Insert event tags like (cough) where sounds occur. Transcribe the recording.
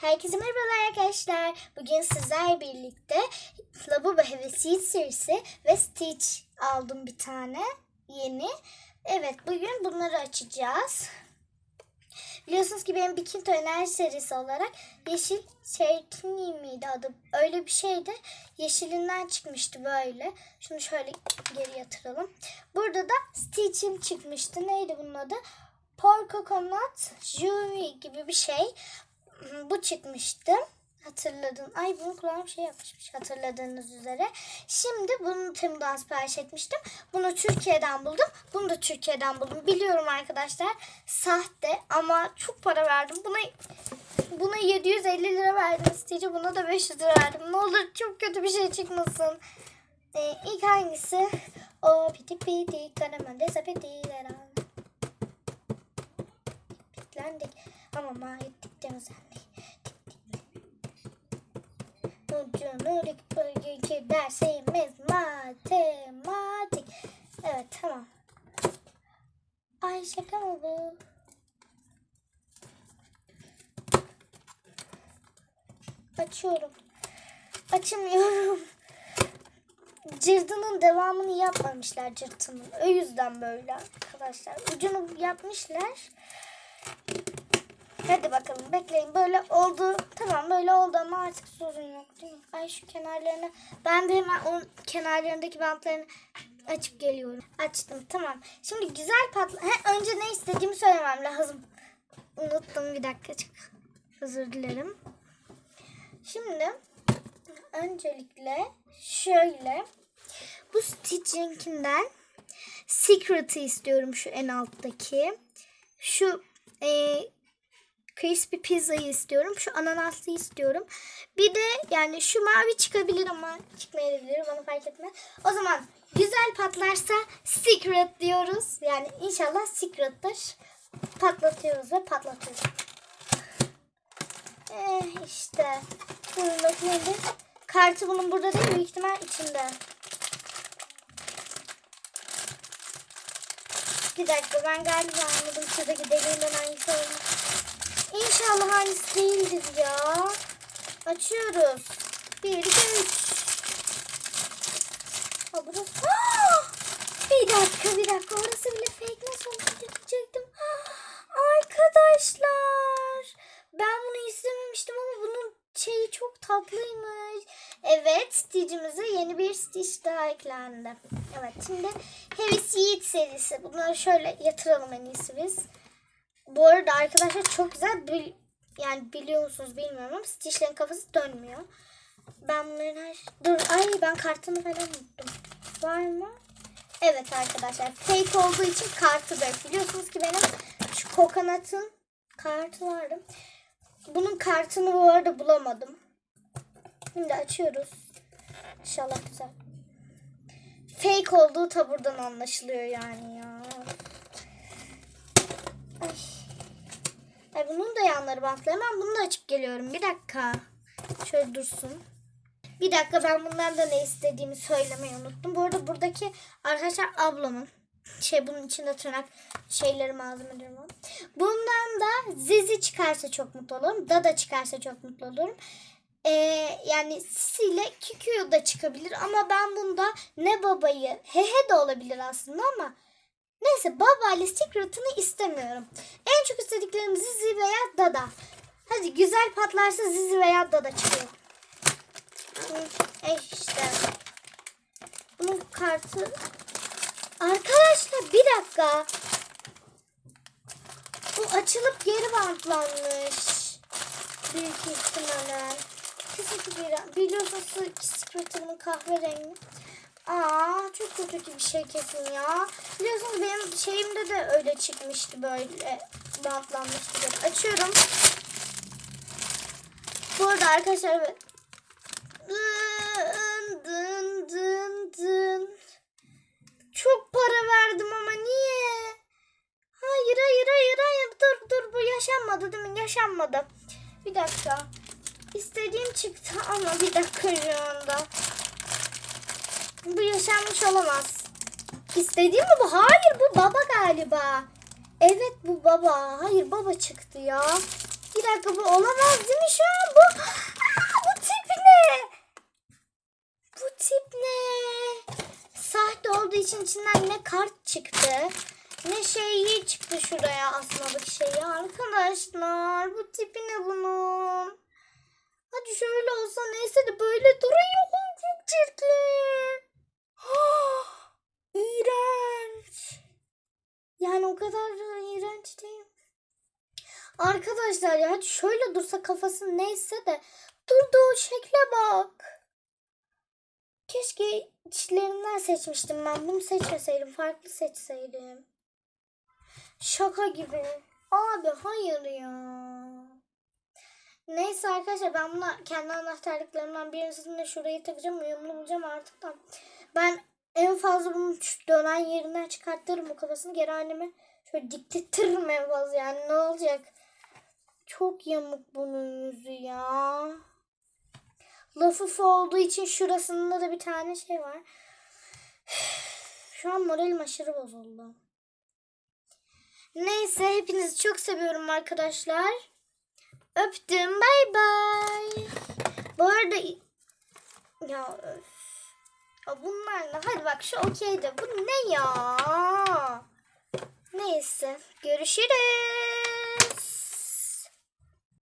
Herkese merhabalar arkadaşlar. Bugün sizler birlikte Labubu Hevesi serisi ve Stitch aldım bir tane yeni. Evet bugün bunları açacağız. Biliyorsunuz ki benim Bikinto Enerji serisi olarak Yeşil Çerkini miydi adı? Öyle bir şeydi. Yeşilinden çıkmıştı böyle. Şunu şöyle geri yatıralım. Burada da Stitch'im çıkmıştı. Neydi bunun adı? Porco Coconut Juvie gibi bir şey. Bu çıkmıştı. Hatırladın. Ay bunu kulağım şey yapmışmış hatırladığınız üzere. Şimdi bunu Temu'dan sipariş etmiştim. Bunu Türkiye'den buldum. Bunu da Türkiye'den buldum. Biliyorum arkadaşlar sahte ama çok para verdim. Buna buna 750 lira verdim istiyor. Buna da 500 lira verdim. Ne olur çok kötü bir şey çıkmasın. Ee, ilk hangisi? O piti piti karamelde sepeti. Bitlendik ama de özendik. Ucunu bugünkü dersimiz matematik. Evet tamam. Ay şaka mı bu? Açıyorum. Açamıyorum. Cırdının devamını yapmamışlar cırtının. O yüzden böyle arkadaşlar. Ucunu yapmışlar. Hadi bakalım bekleyin. Böyle oldu. Tamam böyle oldu ama artık sorun yok değil mi? Ay şu kenarlarını. Ben de hemen onun kenarlarındaki bantlarını açıp geliyorum. Açtım tamam. Şimdi güzel patla... He, önce ne istediğimi söylemem lazım. Unuttum bir dakika. Çok özür dilerim. Şimdi öncelikle şöyle bu Stitch'ink'inden Secret'ı istiyorum şu en alttaki. Şu e, crispy pizzayı istiyorum. Şu ananaslı istiyorum. Bir de yani şu mavi çıkabilir ama çıkmayabilir. Bana fark etmez. O zaman güzel patlarsa secret diyoruz. Yani inşallah secret'tir. Patlatıyoruz ve patlatıyoruz. Eh işte. Bunun neydi? Kartı bunun burada değil büyük ihtimal içinde. Bir dakika ben galiba anladım şuradaki deliğinden hangisi olduğunu. İnşallah hangisi değildir ya. Açıyoruz. Bir, iki, üç. Ha burası. Ah! Bir dakika bir dakika orası bile fake nasıl diyecektim. Ah! Arkadaşlar. Ben bunu istememiştim ama bunun şeyi çok tatlıymış. Evet Stitch'imize yeni bir Stitch daha eklendi. Evet şimdi Heavy Seed serisi. Bunları şöyle yatıralım en iyisi biz. Bu arada arkadaşlar çok güzel bil, yani biliyor musunuz bilmiyorum ama Stitch'lerin kafası dönmüyor. Ben bunların her Dur ay ben kartını falan unuttum. Var mı? Evet arkadaşlar fake olduğu için kartı yok. Biliyorsunuz ki benim şu kokonatın kartı vardı. Bunun kartını bu arada bulamadım. Şimdi açıyoruz. İnşallah güzel. Fake olduğu taburdan anlaşılıyor yani ya. Ay yanları bantlı. Hemen bunu da açıp geliyorum. Bir dakika. Şöyle dursun. Bir dakika ben bundan da ne istediğimi söylemeyi unuttum. Bu arada buradaki arkadaşlar ablamın şey bunun içinde tırnak şeyleri malzemeleri var. Bundan da Zizi çıkarsa çok mutlu olurum. Dada çıkarsa çok mutlu olurum. Ee, yani Sisi ile Kiku'yu da çıkabilir ama ben bunda ne babayı Hehe de olabilir aslında ama neyse baba ile Secret'ını istemiyorum. En çok istediklerim Zizi veya Dada. Hadi güzel patlarsa Zizi veya Dada çıkıyor. E işte. Bunun kartı Arkadaşlar bir dakika. Bu açılıp geri bantlanmış. Büyük ihtimalle. Kesinlikle biliyorsunuz Secret'ımın kahverengi. Aa çok kötü bir şey kesin ya. Biliyorsunuz benim şeyimde de öyle çıkmıştı böyle bantlanmıştı. Açıyorum. Bu arada arkadaşlar evet. Dın dın dın dın. Çok para verdim ama niye? Hayır hayır hayır hayır dur dur bu yaşanmadı değil mi? Yaşanmadı. Bir dakika. İstediğim çıktı ama bir dakika şu anda. Bu yaşanmış olamaz. İstediğim mi bu? Hayır bu baba galiba. Evet bu baba. Hayır baba çıktı ya. Bir dakika bu olamaz değil mi şu an bu? (gasps) Aa, bu tip ne? Bu tip ne? Sahte olduğu için içinden ne kart çıktı ne şeyi çıktı şuraya asmalık şeyi. Arkadaşlar bu tipi ne bunun? Hadi şöyle olsa neyse de böyle duruyor. Çok çirkin. Ah, İğrenç. Yani o kadar da iğrenç değil. Arkadaşlar ya şöyle dursa kafası neyse de durduğu şekle bak. Keşke içlerinden seçmiştim ben. Bunu seçmeseydim. Farklı seçseydim. Şaka gibi. Abi hayır ya. Neyse arkadaşlar ben buna kendi anahtarlıklarımdan birisini şuraya takacağım. Uyumlu bulacağım artık da. Ben en fazla bunun şu dönen yerinden çıkartırım bu kafasını. Geri anneme şöyle diktirtirim en fazla yani ne olacak. Çok yamuk bunun yüzü ya. Lafıf olduğu için şurasında da bir tane şey var. Şu an moralim aşırı bozuldu. Neyse hepinizi çok seviyorum arkadaşlar. Öptüm bay bay. Bu arada ya öf. Ya bunlar ne? Hadi bak şu okey de bu ne ya? Neyse görüşürüz.